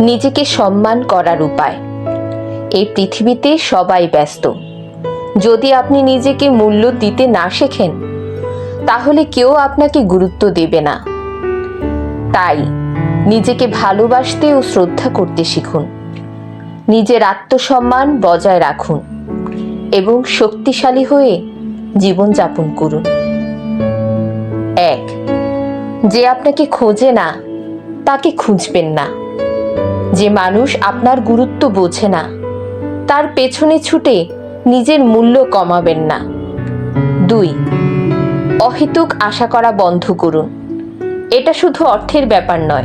নিজেকে সম্মান করার উপায়। এই পৃথিবীতে সবাই ব্যস্ত। যদি আপনি নিজেকে মূল্য দিতে না শেখেন, তাহলে কেউ আপনাকে গুরুত্ব দেবে না। তাই নিজেকে ভালোবাসতে ও শ্রদ্ধা করতে শিখুন। নিজের আত্মসম্মান বজায় রাখুন এবং শক্তিশালী হয়ে জীবনযাপন করুন। এক, যে আপনাকে খোঁজে না, তাকে খুঁজবেন না। যে মানুষ আপনার গুরুত্ব বোঝে না, তার পেছনে ছুটে নিজের মূল্য কমাবেন না। দুই, অহেতুক আশা করা বন্ধ করুন। এটা শুধু অর্থের ব্যাপার নয়,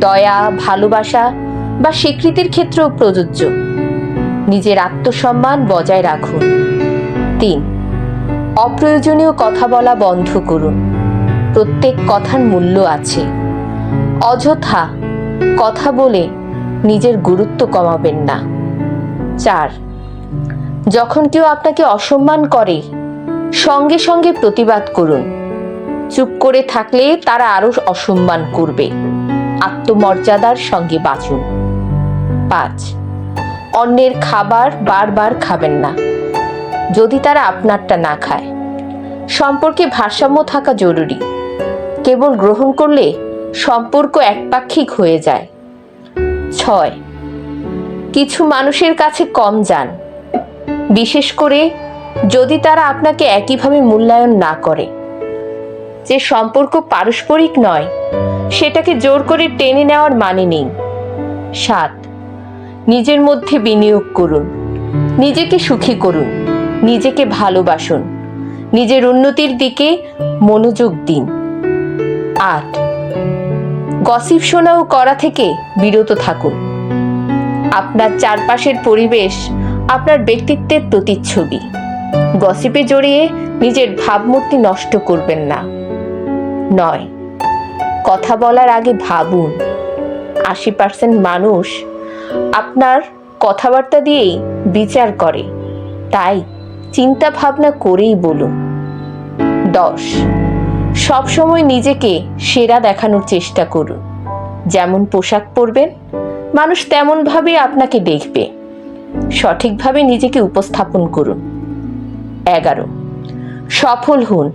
দয়া, ভালোবাসা বা স্বীকৃতির ক্ষেত্রেও প্রযোজ্য। নিজের আত্মসম্মান বজায় রাখুন। তিন, অপ্রয়োজনীয় কথা বলা বন্ধ করুন। প্রত্যেক কথার মূল্য আছে। অযথা কথা বলে নিজের গুরুত্ব কমাবেন না। চার, যখন কেউ আপনাকে অসম্মান করে, সঙ্গে সঙ্গে প্রতিবাদ করুন। চুপ করে থাকলে তারা আরও অসম্মান করবে। আত্মমর্যাদার সঙ্গে বাঁচুন। পাঁচ, অন্যের খাবার বারবার খাবেন না। যদি তারা আপনারটা না খায়, সম্পর্কে ভারসাম্য থাকা জরুরি। কেবল গ্রহণ করলে সম্পর্ক একপাক্ষিক হয়ে যায়। ছয়, কিছু মানুষের কাছে কম যান। বিশেষ করে যদি তারা আপনাকে একইভাবে মূল্যায়ন না করে। যে সম্পর্ক পারস্পরিক নয়, সেটাকে জোর করে টেনে নেওয়ার মানে নেই। সাত, নিজের মধ্যে বিনিয়োগ করুন। নিজেকে সুখী করুন। নিজেকে ভালোবাসুন। নিজের উন্নতির দিকে মনোযোগ দিন। আট গসিপ শোনা ও করা থেকে বিরত থাকুন। আপনার চারপাশের পরিবেশ, আপনার ব্যক্তিত্বের প্রতিচ্ছবি। গসিপে জড়িয়ে নিজের ভাবমূর্তি নষ্ট করবেন না। নয়, কথা বলার আগে ভাবুন। আশি পার্সেন্ট মানুষ আপনার কথাবার্তা দিয়েই বিচার করে। তাই চিন্তা ভাবনা করেই বলুন। দশ সবসময় নিজেকে সেরা দেখানোর চেষ্টা করুন। যেমন পোশাক পরবেন, মানুষ তেমনভাবে আপনাকে দেখবে। সঠিকভাবে নিজেকে উপস্থাপন করুন। এগারো, সফল হন।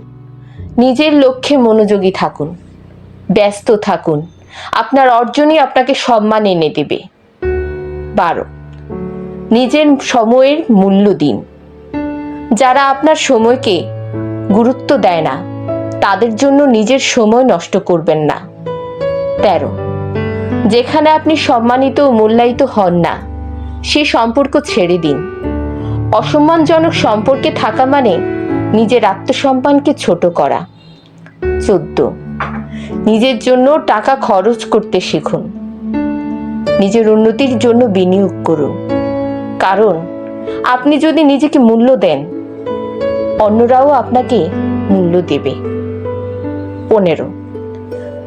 নিজের লক্ষ্যে মনোযোগী থাকুন। ব্যস্ত থাকুন। আপনার অর্জনই আপনাকে সম্মান এনে দেবে। বারো, নিজের সময়ের মূল্য দিন। যারা আপনার সময়কে গুরুত্ব দেয় না তাদের জন্য নিজের সময় নষ্ট করবেন না। তেরো। যেখানে আপনি সম্মানিত ও মূল্যায়িত হন না, সে সম্পর্ক ছেড়ে দিন। অসম্মানজনক সম্পর্কে থাকা মানে নিজের আত্মসম্মানকে ছোট করা। চোদ্দ। নিজের জন্য টাকা খরচ করতে শিখুন। নিজের উন্নতির জন্য বিনিয়োগ করুন। কারণ, আপনি যদি নিজেকে মূল্য দেন, অন্যরাও আপনাকে মূল্য দেবে। পনেরো।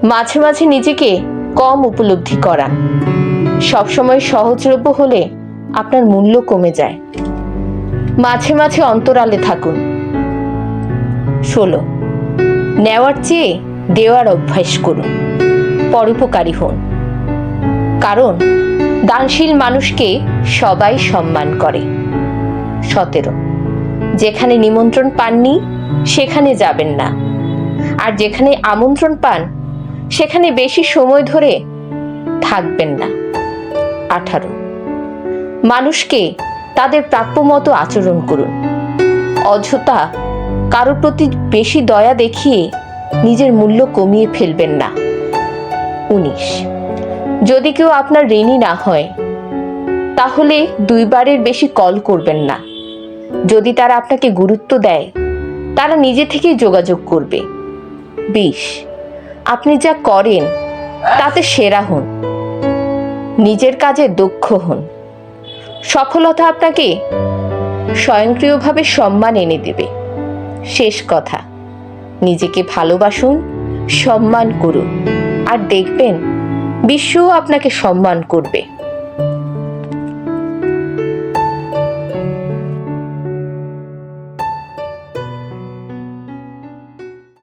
মাঝে মাঝে নিজেকে কম উপলব্ধি করা। সবসময় সহজলভ্য হলে আপনার মূল্য কমে যায়। মাঝে মাঝে অন্তরালে থাকুন। ষোলো। নেওয়ার চেয়ে দেওয়ার অভ্যাস করুন। পরোপকারী হন। কারণ দানশীল মানুষকে সবাই সম্মান করে। সতেরো। যেখানে নিমন্ত্রণ পাননি, সেখানে যাবেন না। আর যেখানে আমন্ত্রণ পান, সেখানে বেশি সময় ধরে থাকবেন না। আঠারো। মানুষকে তাদের প্রাপ্য মতো আচরণ করুন। অযথা কারোর প্রতি বেশি দয়া দেখিয়ে নিজের মূল্য কমিয়ে ফেলবেন না। উনিশ। যদি কেউ আপনার ঋণী না হয়, তাহলে দুইবারের বেশি কল করবেন না। যদি তারা আপনাকে গুরুত্ব দেয়, তারা নিজে থেকেই যোগাযোগ করবে। বিশ, আপনি যা করেন, তাতে সেরা হন। নিজের কাজে দক্ষ হন। সফলতা আপনাকে স্বয়ংক্রিয়ভাবে সম্মান এনে দেবে। শেষ কথা, নিজেকে ভালোবাসুন, সম্মান করুন। আর দেখবেন, বিশ্বও আপনাকে সম্মান করবে।